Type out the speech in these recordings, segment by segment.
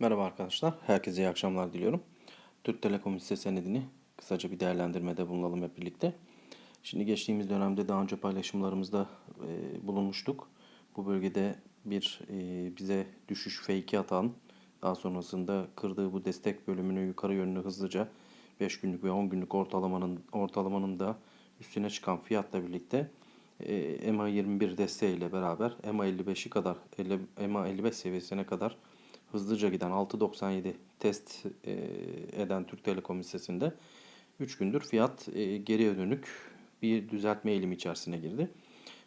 Merhaba arkadaşlar, herkese iyi akşamlar diliyorum. Türk Telekom hisse senedini kısaca bir değerlendirmede bulunalım hep birlikte. Şimdi geçtiğimiz dönemde daha önce paylaşımlarımızda e, bulunmuştuk. Bu bölgede bir e, bize düşüş fake'i atan, daha sonrasında kırdığı bu destek bölümünü yukarı yönlü hızlıca 5 günlük ve 10 günlük ortalamanın ortalamanın da üstüne çıkan fiyatla birlikte e, EMA 21 desteğiyle beraber EMA 55'i kadar EMA 55 seviyesine kadar hızlıca giden 6.97 test e, eden Türk Telekom hissesinde 3 gündür fiyat e, geriye dönük bir düzeltme eğilimi içerisine girdi.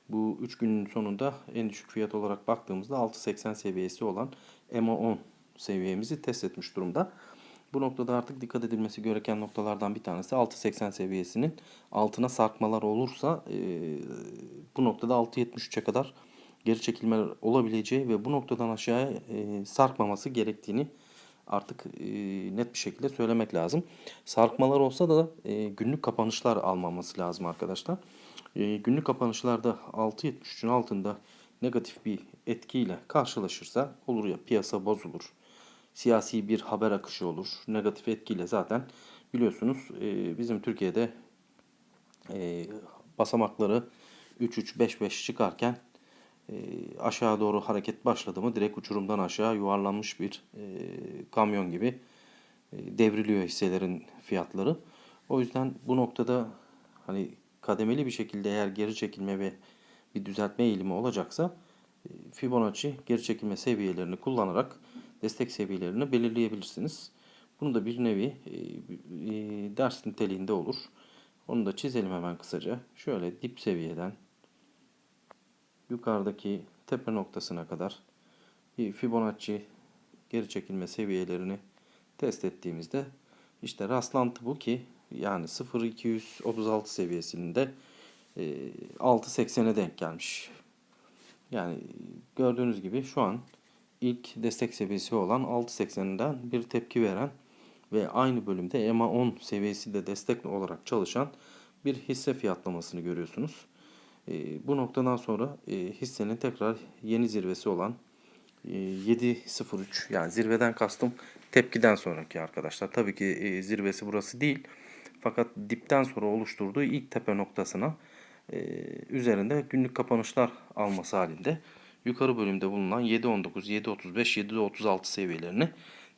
Bu 3 günün sonunda en düşük fiyat olarak baktığımızda 6.80 seviyesi olan EMA 10 seviyemizi test etmiş durumda. Bu noktada artık dikkat edilmesi gereken noktalardan bir tanesi 6.80 seviyesinin altına sarkmalar olursa e, bu noktada 6.73'e kadar geri çekilmeler olabileceği ve bu noktadan aşağıya e, sarkmaması gerektiğini artık e, net bir şekilde söylemek lazım. Sarkmalar olsa da e, günlük kapanışlar almaması lazım arkadaşlar. E, günlük kapanışlarda 6.73'ün altında negatif bir etkiyle karşılaşırsa olur ya piyasa bozulur. Siyasi bir haber akışı olur. Negatif etkiyle zaten biliyorsunuz e, bizim Türkiye'de e, basamakları 3-3-5-5 çıkarken aşağı doğru hareket başladı mı direkt uçurumdan aşağı yuvarlanmış bir e, kamyon gibi e, devriliyor hisselerin fiyatları. O yüzden bu noktada hani kademeli bir şekilde eğer geri çekilme ve bir düzeltme eğilimi olacaksa e, Fibonacci geri çekilme seviyelerini kullanarak destek seviyelerini belirleyebilirsiniz. Bunu da bir nevi e, e, ders niteliğinde olur. Onu da çizelim hemen kısaca. Şöyle dip seviyeden yukarıdaki tepe noktasına kadar bir Fibonacci geri çekilme seviyelerini test ettiğimizde işte rastlantı bu ki yani 0.236 seviyesinde 6.80'e denk gelmiş. Yani gördüğünüz gibi şu an ilk destek seviyesi olan 6.80'den bir tepki veren ve aynı bölümde EMA 10 seviyesi de destek olarak çalışan bir hisse fiyatlamasını görüyorsunuz. E, bu noktadan sonra e, hissenin tekrar yeni zirvesi olan e, 7.03 yani zirveden kastım tepkiden sonraki arkadaşlar. Tabii ki e, zirvesi burası değil. Fakat dipten sonra oluşturduğu ilk tepe noktasına e, üzerinde günlük kapanışlar alması halinde yukarı bölümde bulunan 7.19, 7.35, 7.36 seviyelerini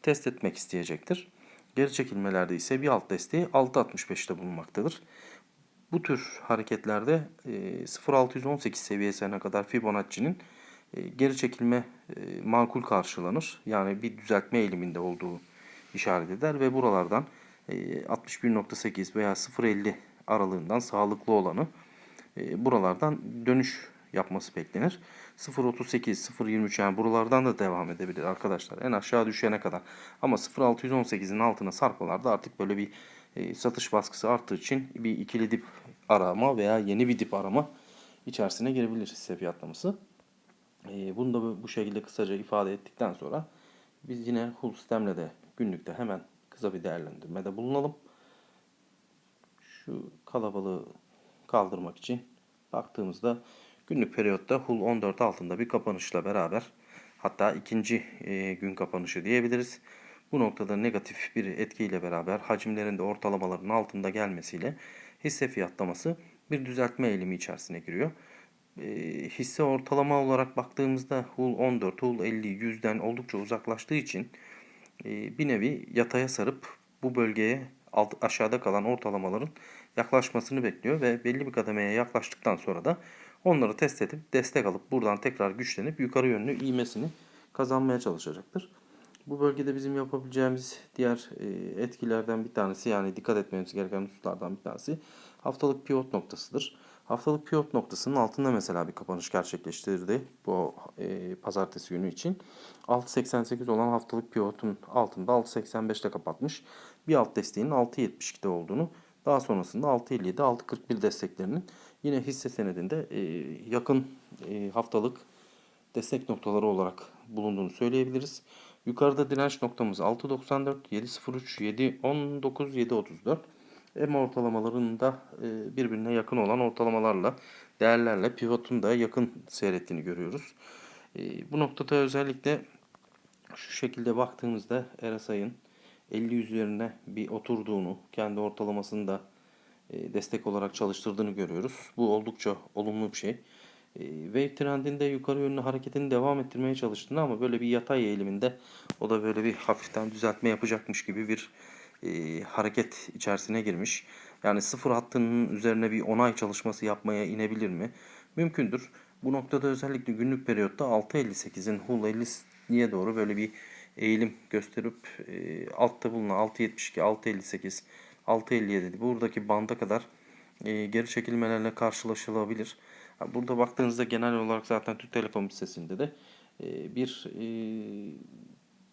test etmek isteyecektir. Geri çekilmelerde ise bir alt desteği 6.65'te bulunmaktadır. Bu tür hareketlerde 0.618 seviyesine kadar Fibonacci'nin geri çekilme makul karşılanır. Yani bir düzeltme eğiliminde olduğu işaret eder ve buralardan 61.8 veya 0.50 aralığından sağlıklı olanı buralardan dönüş yapması beklenir. 0.38, 0.23 yani buralardan da devam edebilir arkadaşlar. En aşağı düşene kadar. Ama 0.618'in altına sarkmalarda artık böyle bir e, satış baskısı arttığı için bir ikili dip arama veya yeni bir dip arama içerisine girebilir hisse fiyatlaması. E, bunu da bu şekilde kısaca ifade ettikten sonra biz yine Hull sistemle de günlükte hemen kısa bir değerlendirmede bulunalım. Şu kalabalığı kaldırmak için baktığımızda günlük periyotta Hull 14 altında bir kapanışla beraber hatta ikinci e, gün kapanışı diyebiliriz. Bu noktada negatif bir etkiyle beraber hacimlerin de ortalamaların altında gelmesiyle hisse fiyatlaması bir düzeltme eğilimi içerisine giriyor. E, hisse ortalama olarak baktığımızda HUL 14, HUL 50, 100'den oldukça uzaklaştığı için e, bir nevi yataya sarıp bu bölgeye alt, aşağıda kalan ortalamaların yaklaşmasını bekliyor ve belli bir kademeye yaklaştıktan sonra da onları test edip destek alıp buradan tekrar güçlenip yukarı yönlü iğmesini kazanmaya çalışacaktır. Bu bölgede bizim yapabileceğimiz diğer e, etkilerden bir tanesi yani dikkat etmemiz gereken hususlardan bir tanesi haftalık pivot noktasıdır. Haftalık pivot noktasının altında mesela bir kapanış gerçekleştirdi bu e, pazartesi günü için. 6.88 olan haftalık pivotun altında 6.85'te kapatmış. Bir alt desteğinin 6.72'de olduğunu daha sonrasında 6.57, 6.41 desteklerinin yine hisse senedinde e, yakın e, haftalık destek noktaları olarak bulunduğunu söyleyebiliriz. Yukarıda direnç noktamız 6.94, 7.03, 7.19, 7.34. EMA ortalamalarında birbirine yakın olan ortalamalarla, değerlerle pivotun da yakın seyrettiğini görüyoruz. E, bu noktada özellikle şu şekilde baktığımızda RSI'ın 50 üzerine bir oturduğunu, kendi ortalamasını da e, destek olarak çalıştırdığını görüyoruz. Bu oldukça olumlu bir şey. Wave trendinde yukarı yönlü hareketini devam ettirmeye çalıştığını ama böyle bir yatay eğiliminde o da böyle bir hafiften düzeltme yapacakmış gibi bir e, hareket içerisine girmiş. Yani sıfır hattının üzerine bir onay çalışması yapmaya inebilir mi? Mümkündür. Bu noktada özellikle günlük periyotta 6.58'in Hull 50'ye doğru böyle bir eğilim gösterip e, altta bulunan 6.72, 6.58, 6.57 buradaki banda kadar e, geri çekilmelerle karşılaşılabilir. Burada baktığınızda genel olarak zaten Türk Telekom hissesinde de e, bir e,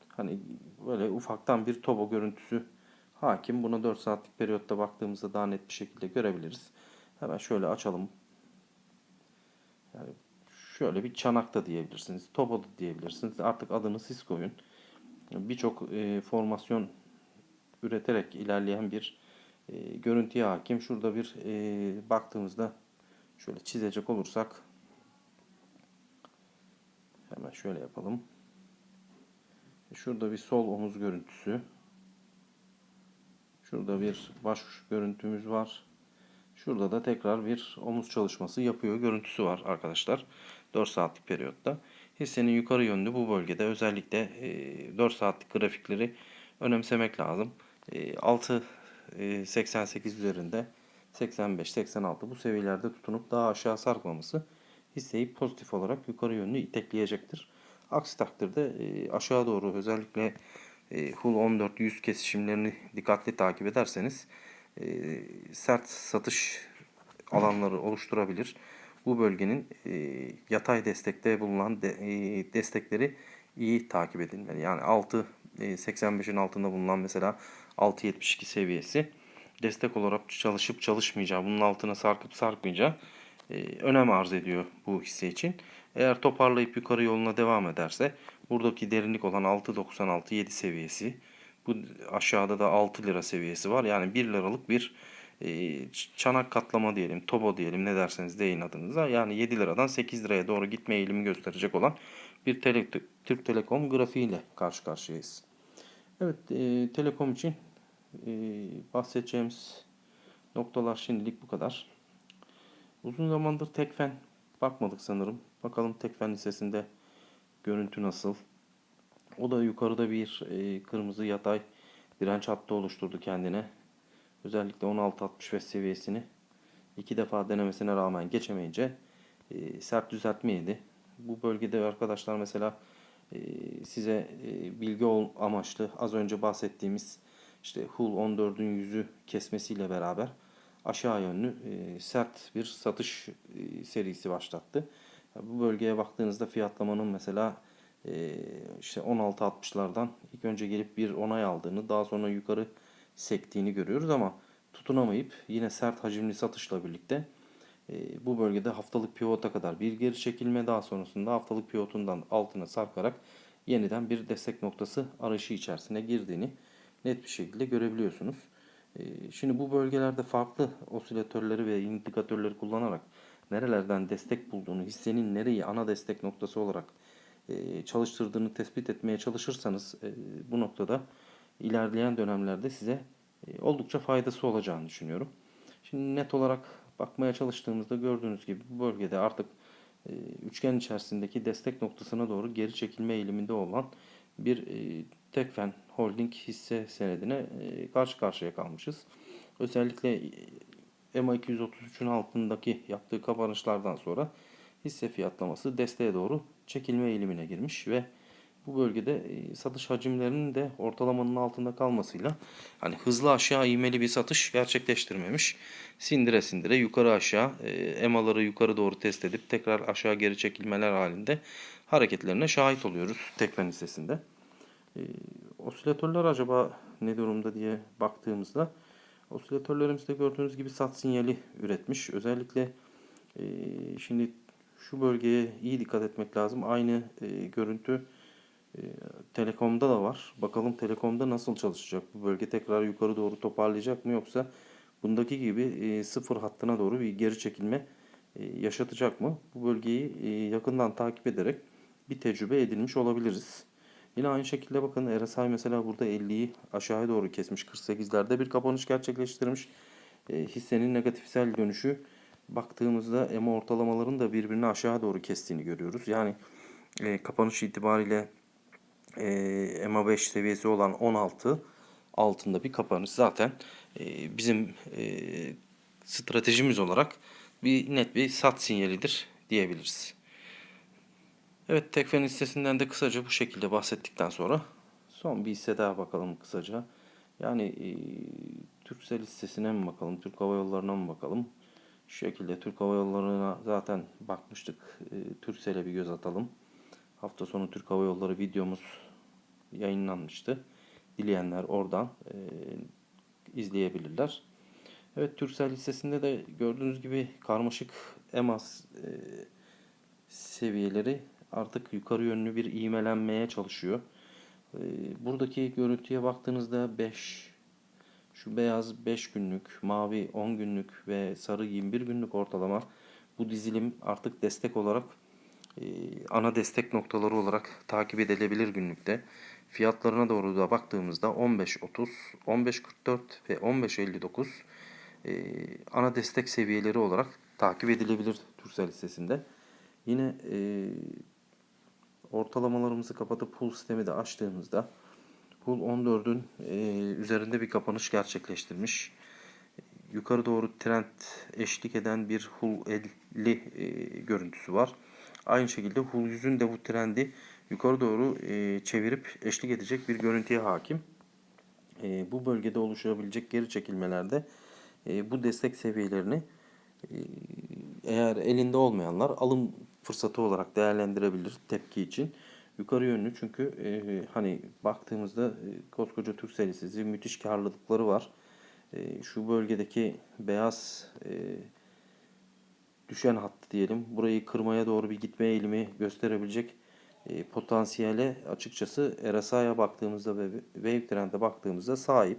hani böyle ufaktan bir tobo görüntüsü hakim. Buna 4 saatlik periyotta baktığımızda daha net bir şekilde görebiliriz. Hemen şöyle açalım. Yani şöyle bir çanak da diyebilirsiniz. Tobo da diyebilirsiniz. Artık adını siz koyun. Birçok e, formasyon üreterek ilerleyen bir e, görüntüye hakim. Şurada bir e, baktığımızda şöyle çizecek olursak hemen şöyle yapalım. Şurada bir sol omuz görüntüsü. Şurada bir baş görüntümüz var. Şurada da tekrar bir omuz çalışması yapıyor görüntüsü var arkadaşlar. 4 saatlik periyotta. Hissenin yukarı yönlü bu bölgede özellikle e, 4 saatlik grafikleri önemsemek lazım. E, 6.88 üzerinde 85-86 bu seviyelerde tutunup daha aşağı sarkmaması hisseyi pozitif olarak yukarı yönlü itekleyecektir. Aksi takdirde e, aşağı doğru özellikle e, Hull 14 100 kesişimlerini dikkatli takip ederseniz e, sert satış alanları oluşturabilir. Bu bölgenin e, yatay destekte bulunan e, destekleri iyi takip edilmeli. Yani 6 e, 85'in altında bulunan mesela 6.72 seviyesi destek olarak çalışıp çalışmayacağı, bunun altına sarkıp sarkmayacağı e, önem arz ediyor bu hisse için. Eğer toparlayıp yukarı yoluna devam ederse buradaki derinlik olan 6.96 7 seviyesi bu aşağıda da 6 lira seviyesi var. Yani 1 liralık bir e, çanak katlama diyelim, tobo diyelim ne derseniz deyin adınıza. Yani 7 liradan 8 liraya doğru gitme eğilimi gösterecek olan bir Türk Telekom grafiğiyle karşı karşıyayız. Evet, e, Telekom için bahsedeceğimiz noktalar şimdilik bu kadar. Uzun zamandır Tekfen bakmadık sanırım. Bakalım Tekfen listesinde görüntü nasıl. O da yukarıda bir e, kırmızı yatay direnç hattı oluşturdu kendine. Özellikle 16.65 seviyesini iki defa denemesine rağmen geçemeyince e, sert düzeltme yedi. Bu bölgede arkadaşlar mesela e, size bilgi amaçlı az önce bahsettiğimiz işte Hull 14'ün yüzü kesmesiyle beraber aşağı yönlü e, sert bir satış e, serisi başlattı. Bu bölgeye baktığınızda fiyatlamanın mesela e, işte 16.60'lardan ilk önce gelip bir onay aldığını daha sonra yukarı sektiğini görüyoruz ama tutunamayıp yine sert hacimli satışla birlikte e, bu bölgede haftalık pivota kadar bir geri çekilme daha sonrasında haftalık pivotundan altına sarkarak yeniden bir destek noktası arayışı içerisine girdiğini net bir şekilde görebiliyorsunuz. E, şimdi bu bölgelerde farklı osilatörleri ve indikatörleri kullanarak nerelerden destek bulduğunu, hissenin nereyi ana destek noktası olarak e, çalıştırdığını tespit etmeye çalışırsanız e, bu noktada ilerleyen dönemlerde size e, oldukça faydası olacağını düşünüyorum. Şimdi net olarak bakmaya çalıştığımızda gördüğünüz gibi bu bölgede artık üçgen içerisindeki destek noktasına doğru geri çekilme eğiliminde olan bir Tekfen Holding hisse senedine karşı karşıya kalmışız. Özellikle EMA 233'ün altındaki yaptığı kapanışlardan sonra hisse fiyatlaması desteğe doğru çekilme eğilimine girmiş ve bu bölgede e, satış hacimlerinin de ortalamanın altında kalmasıyla hani hızlı aşağı ivmeli bir satış gerçekleştirmemiş. Sindire sindire yukarı aşağı e, emaları yukarı doğru test edip tekrar aşağı geri çekilmeler halinde hareketlerine şahit oluyoruz Tekfen hissesinde. Osilatörler acaba ne durumda diye baktığımızda osilatörlerimizde gördüğünüz gibi sat sinyali üretmiş. Özellikle e, şimdi şu bölgeye iyi dikkat etmek lazım. Aynı e, görüntü e, Telekom'da da var. Bakalım Telekom'da nasıl çalışacak? Bu bölge tekrar yukarı doğru toparlayacak mı yoksa bundaki gibi e, sıfır hattına doğru bir geri çekilme e, yaşatacak mı? Bu bölgeyi e, yakından takip ederek bir tecrübe edinmiş olabiliriz. Yine aynı şekilde bakın RSI mesela burada 50'yi aşağıya doğru kesmiş. 48'lerde bir kapanış gerçekleştirmiş. E, hissenin negatifsel dönüşü baktığımızda EMA ortalamaların da birbirini aşağı doğru kestiğini görüyoruz. Yani e, kapanış itibariyle e, EMA 5 seviyesi olan 16 altında bir kapanış zaten e, bizim e, stratejimiz olarak bir net bir sat sinyalidir diyebiliriz. Evet Tekfen hissesinden de kısaca bu şekilde bahsettikten sonra son bir hisse daha bakalım kısaca. Yani e, Türksel hissesine mi bakalım, Türk Hava Yolları'na mı bakalım? Şu şekilde Türk Hava Yolları'na zaten bakmıştık. E, Türksel'e bir göz atalım. Hafta sonu Türk Hava Yolları videomuz yayınlanmıştı. Dileyenler oradan e, izleyebilirler. Evet Türksel listesinde de gördüğünüz gibi karmaşık EMAS e, seviyeleri artık yukarı yönlü bir iğmelenmeye çalışıyor. E, buradaki görüntüye baktığınızda 5 şu beyaz 5 günlük, mavi 10 günlük ve sarı 21 günlük ortalama bu dizilim artık destek olarak e, ana destek noktaları olarak takip edilebilir günlükte. Fiyatlarına doğru da baktığımızda 15.30, 15.44 ve 15.59 e, ana destek seviyeleri olarak takip edilebilir Türksel listesinde. Yine e, ortalamalarımızı kapatıp pull sistemi de açtığımızda pull 14'ün e, üzerinde bir kapanış gerçekleştirmiş. Yukarı doğru trend eşlik eden bir hull 50 e, görüntüsü var. Aynı şekilde hull 100'ün de bu trendi yukarı doğru e, çevirip eşlik edecek bir görüntüye hakim. Bu bölgede oluşabilecek geri çekilmelerde bu destek seviyelerini eğer elinde olmayanlar alım fırsatı olarak değerlendirebilir tepki için. Yukarı yönlü çünkü e, hani baktığımızda e, koskoca Türk hissesi müthiş karlılıkları var. E, şu bölgedeki beyaz e, düşen hattı diyelim. Burayı kırmaya doğru bir gitme eğilimi gösterebilecek e, potansiyele açıkçası RSI'ye baktığımızda ve Wave Trend'e baktığımızda sahip.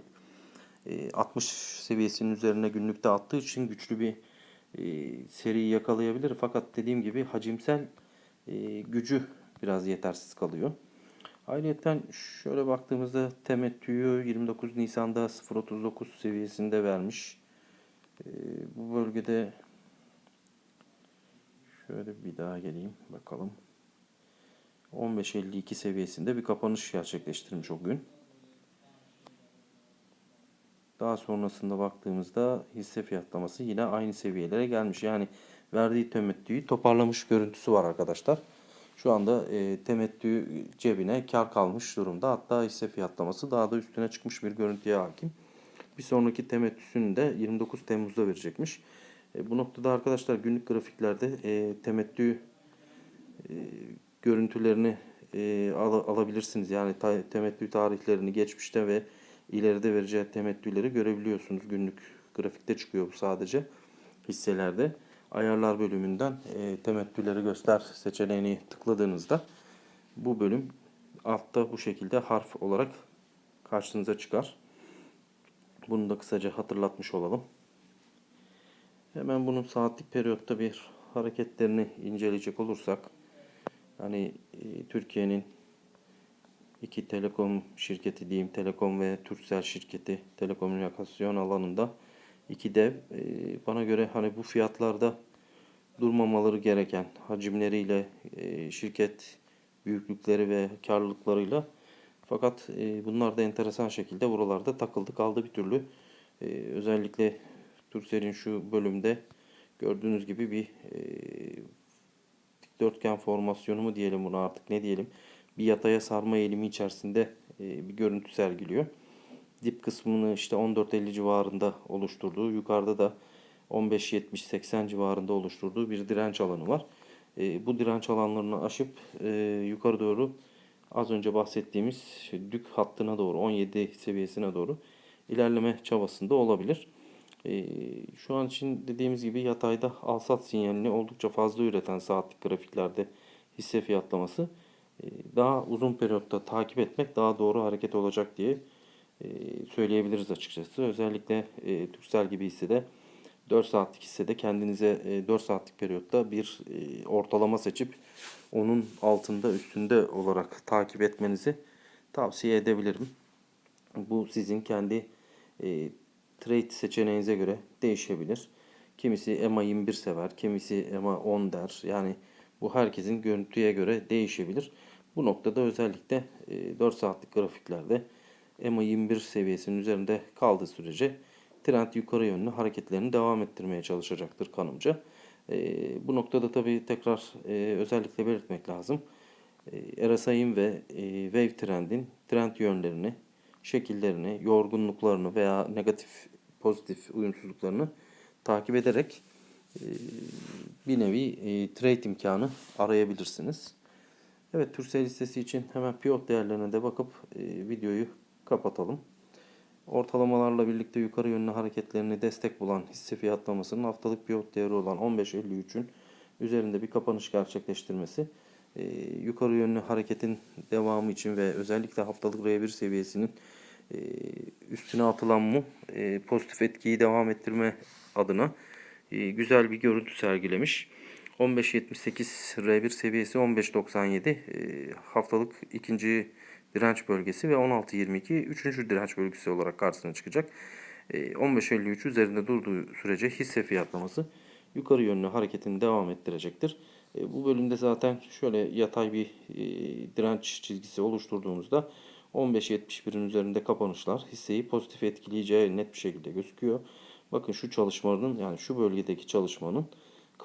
E, 60 seviyesinin üzerine günlükte attığı için güçlü bir seriyi yakalayabilir. Fakat dediğim gibi hacimsel e, gücü biraz yetersiz kalıyor. Ayrıca şöyle baktığımızda temettüyü 29 Nisan'da 0.39 seviyesinde vermiş. E, bu bölgede şöyle bir daha geleyim bakalım. 15.52 seviyesinde bir kapanış gerçekleştirmiş o gün. Daha sonrasında baktığımızda hisse fiyatlaması yine aynı seviyelere gelmiş. Yani verdiği temettüyü toparlamış görüntüsü var arkadaşlar. Şu anda e, temettü cebine kar kalmış durumda. Hatta hisse fiyatlaması daha da üstüne çıkmış bir görüntüye hakim. Bir sonraki temettüsünü de 29 Temmuz'da verecekmiş. E, bu noktada arkadaşlar günlük grafiklerde e, temettü e, görüntülerini e, al, alabilirsiniz. Yani ta, temettü tarihlerini geçmişte ve ileride vereceği temettüleri görebiliyorsunuz. Günlük grafikte çıkıyor bu sadece hisselerde. Ayarlar bölümünden e, temettüleri göster seçeneğini tıkladığınızda bu bölüm altta bu şekilde harf olarak karşınıza çıkar. Bunu da kısaca hatırlatmış olalım. Hemen bunun saatlik periyotta bir hareketlerini inceleyecek olursak hani e, Türkiye'nin iki telekom şirketi diyeyim Telekom ve Turkcell şirketi telekomünikasyon alanında. İki dev e, bana göre hani bu fiyatlarda durmamaları gereken hacimleriyle e, şirket büyüklükleri ve karlılıklarıyla. Fakat e, bunlar da enteresan şekilde buralarda takıldı kaldı bir türlü. Özellikle Turkcell'in şu bölümde gördüğünüz gibi bir e, dikdörtgen formasyonu mu diyelim buna artık ne diyelim bir yataya sarma eğilimi içerisinde e, bir görüntü sergiliyor. Dip kısmını işte 14.50 civarında oluşturduğu, yukarıda da 15.70-80 civarında oluşturduğu bir direnç alanı var. E, bu direnç alanlarını aşıp e, yukarı doğru az önce bahsettiğimiz şey, dük hattına doğru 17 seviyesine doğru ilerleme çabasında olabilir. Şu an için dediğimiz gibi yatayda alsat sinyalini oldukça fazla üreten saatlik grafiklerde hisse fiyatlaması daha uzun periyotta takip etmek daha doğru hareket olacak diye e, söyleyebiliriz açıkçası. Özellikle e, Türksel gibi hissede 4 saatlik hissede kendinize e, 4 saatlik periyotta bir e, ortalama seçip onun altında üstünde olarak takip etmenizi tavsiye edebilirim. Bu sizin kendi e, trade seçeneğinize göre değişebilir. Kimisi EMA 21 sever, kimisi EMA 10 der. Yani bu herkesin görüntüye göre değişebilir. Bu noktada özellikle e, 4 saatlik grafiklerde EMA 21 seviyesinin üzerinde kaldığı sürece trend yukarı yönlü hareketlerini devam ettirmeye çalışacaktır kanımca. E, bu noktada tabii tekrar e, özellikle belirtmek lazım. E, RSI'nin ve e, Wave Trend'in trend yönlerini, şekillerini, yorgunluklarını veya negatif pozitif uyumsuzluklarını takip ederek e, bir nevi e, trade imkanı arayabilirsiniz. Evet Türksel listesi için hemen pivot değerlerine de bakıp e, videoyu kapatalım. Ortalamalarla birlikte yukarı yönlü hareketlerini destek bulan hisse fiyatlamasının haftalık pivot değeri olan 15.53'ün üzerinde bir kapanış gerçekleştirmesi e, yukarı yönlü hareketin devamı için ve özellikle haftalık R1 seviyesinin e, üstüne atılan mu e, pozitif etkiyi devam ettirme adına e, güzel bir görüntü sergilemiş. 15.78 R1 seviyesi 15.97 e, haftalık ikinci direnç bölgesi ve 16.22 üçüncü direnç bölgesi olarak karşısına çıkacak. E, 15.53 üzerinde durduğu sürece hisse fiyatlaması yukarı yönlü hareketini devam ettirecektir. E, bu bölümde zaten şöyle yatay bir e, direnç çizgisi oluşturduğumuzda 15.71'in üzerinde kapanışlar hisseyi pozitif etkileyeceği net bir şekilde gözüküyor. Bakın şu çalışmanın yani şu bölgedeki çalışmanın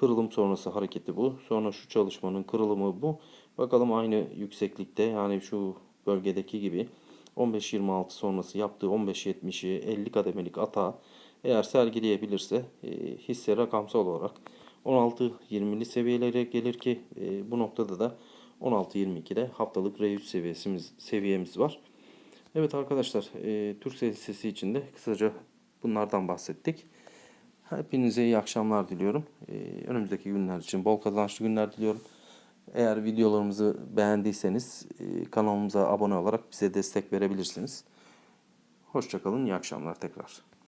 kırılım sonrası hareketi bu. Sonra şu çalışmanın kırılımı bu. Bakalım aynı yükseklikte yani şu bölgedeki gibi 15.26 sonrası yaptığı 15.70'i 50 kademelik ata eğer sergileyebilirse e, hisse rakamsal olarak 16.20'li seviyelere gelir ki e, bu noktada da 16.22'de haftalık R100 seviyemiz, seviyemiz var. Evet arkadaşlar e, Türk hissesi için de kısaca bunlardan bahsettik. Hepinize iyi akşamlar diliyorum. E, önümüzdeki günler için bol kazançlı günler diliyorum. Eğer videolarımızı beğendiyseniz e, kanalımıza abone olarak bize destek verebilirsiniz. Hoşçakalın, iyi akşamlar tekrar.